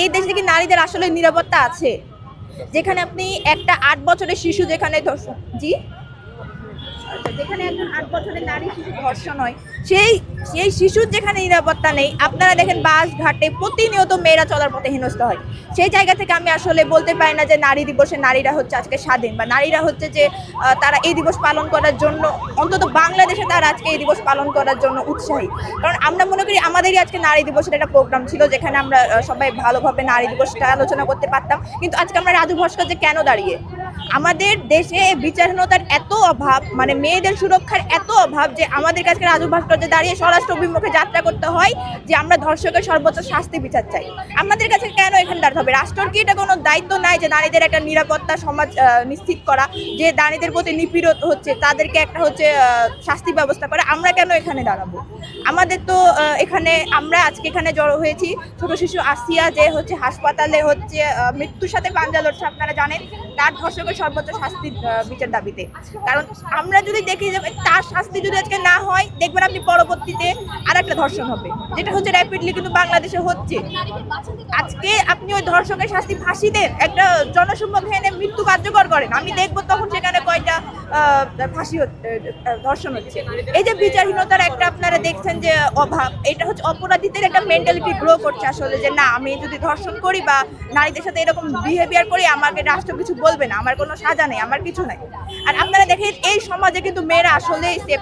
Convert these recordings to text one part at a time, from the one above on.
এই দেশে কি নারীদের আসলে নিরাপত্তা আছে। যেখানে আপনি একটা আট বছরের শিশু যেখানে জি? যেখানে একজন আট বছরের নারী শিশু ধর্ষণ হয়, সেই সেই শিশুর যেখানে নিরাপত্তা নেই, আপনারা দেখেন বাস ঘাটে প্রতিনিয়ত মেয়েরা চলার পথে হেনস্থা হয়। সেই জায়গা থেকে আমি আসলে বলতে পারি না যে নারী দিবসে নারীরা হচ্ছে আজকে স্বাধীন বা নারীরা হচ্ছে যে তারা এই দিবস পালন করার জন্য, অন্তত বাংলাদেশে তারা আজকে এই দিবস পালন করার জন্য উৎসাহী। কারণ আমরা মনে করি আমাদেরই আজকে নারী দিবসের একটা প্রোগ্রাম ছিল যেখানে আমরা সবাই ভালোভাবে নারী দিবসটা আলোচনা করতে পারতাম। কিন্তু আজকে আমরা রাজু ভাস্কর্যে কেন দাঁড়িয়ে? আমাদের দেশে বিচারহীনতার এত অভাব মানে মেয়েদের সুরক্ষার এত অভাব যে আমাদের কাছে রাজু ভাস্কর্যে দাঁড়িয়ে স্বরাষ্ট্র অভিমুখে যাত্রা করতে হয় যে আমরা ধর্ষকের সর্বোচ্চ শাস্তি বিচার চাই। আমাদের কাছে কেন এখানে দাঁড়াতে হবে? রাষ্ট্রের কি এটা কোনো দায়িত্ব নাই যে নারীদের একটা নিরাপত্তা সমাজ নিশ্চিত করা, যে নারীদের প্রতি নিপীড়ন হচ্ছে, তাদেরকে একটা হচ্ছে শাস্তি ব্যবস্থা করে? আমরা কেন এখানে দাঁড়াবো? আমাদের তো এখানে আমরা আজকে এখানে জড়ো হয়েছি। ছোট শিশু আসিয়া যে হচ্ছে হাসপাতালে হচ্ছে মৃত্যুর সাথে পাঞ্জা লড়ছে, আপনারা জানেন। তার ধর্ষকের সর্বোচ্চ শাস্তি বিচার দাবিতে। কারণ আমরা যদি দেখি যে তার শাস্তি যদি আজকে না হয়, দেখবেন আপনি পরবর্তীতে আর একটা ধর্ষণ হবে। যেটা হচ্ছে র্যাপিডলি কিন্তু বাংলাদেশে হচ্ছে। আজকে আপনি ওই ধর্ষকের শাস্তি ফাঁসি দেন একটা জনসম্মুখে এনে মৃত্যু কার্যকর করেন। আমি দেখব তখন সেখানে কয়টা ফাঁসি ধর্ষণ হচ্ছে। এই যে বিচারহীনতার একটা আপনারা দেখছেন যে অভাব, এটা হচ্ছে অপরাধীদের একটা মেন্টালিটি গ্রো করছে আসলে যে না, আমি যদি ধর্ষণ করি বা নারীদের সাথে এরকম বিহেভিয়ার করি, আমাকে রাষ্ট্র কিছু বলবে না, আমার কোনো সাজা নেই, আমার কিছু নাই। আর আপনারা দেখেন, এই সমাজে কিন্তু মেয়েরা আসলেই সেফ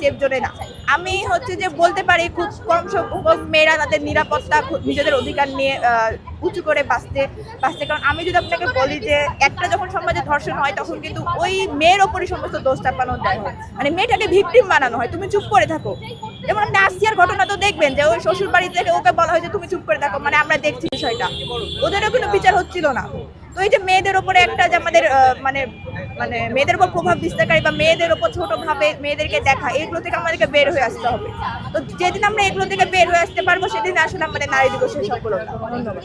সেফ জোনে না। আমি হচ্ছে যে বলতে পারি, খুব কম সংখ্যক মেয়েরা তাদের নিরাপত্তা নিজেদের অধিকার নিয়ে উঁচু করে বাঁচতে বাঁচতে। কারণ আমি যদি আপনাকে বলি যে, একটা যখন সমাজে ধর্ষণ হয়, তখন কিন্তু ওই মেয়ের ওপরই সমস্ত দোষ চাপানো দেয় মানে মেয়েটাকে ভিকটিম বানানো হয়, তুমি চুপ করে থাকো। যেমন আপনি আসিয়ার ঘটনা তো দেখবেন যে, ওই শ্বশুর বাড়ি থেকে ওকে বলা হয় যে, তুমি চুপ করে থাকো। মানে আমরা দেখছি বিষয়টা। ওদেরও কোনো বিচার হচ্ছিল না। তো এই যে মেয়েদের ওপরে একটা যে আমাদের মানে মানে মেয়েদের উপর প্রভাব বিস্তারকারী বা মেয়েদের উপর ছোট ভাবে মেয়েদেরকে দেখা, এগুলো থেকে আমাদেরকে বের হয়ে আসতে হবে। তো যেদিন আমরা এগুলো থেকে বের হয়ে আসতে পারব, সেদিন আসলে আমাদের নারী দিবসের সফলতা। ধন্যবাদ।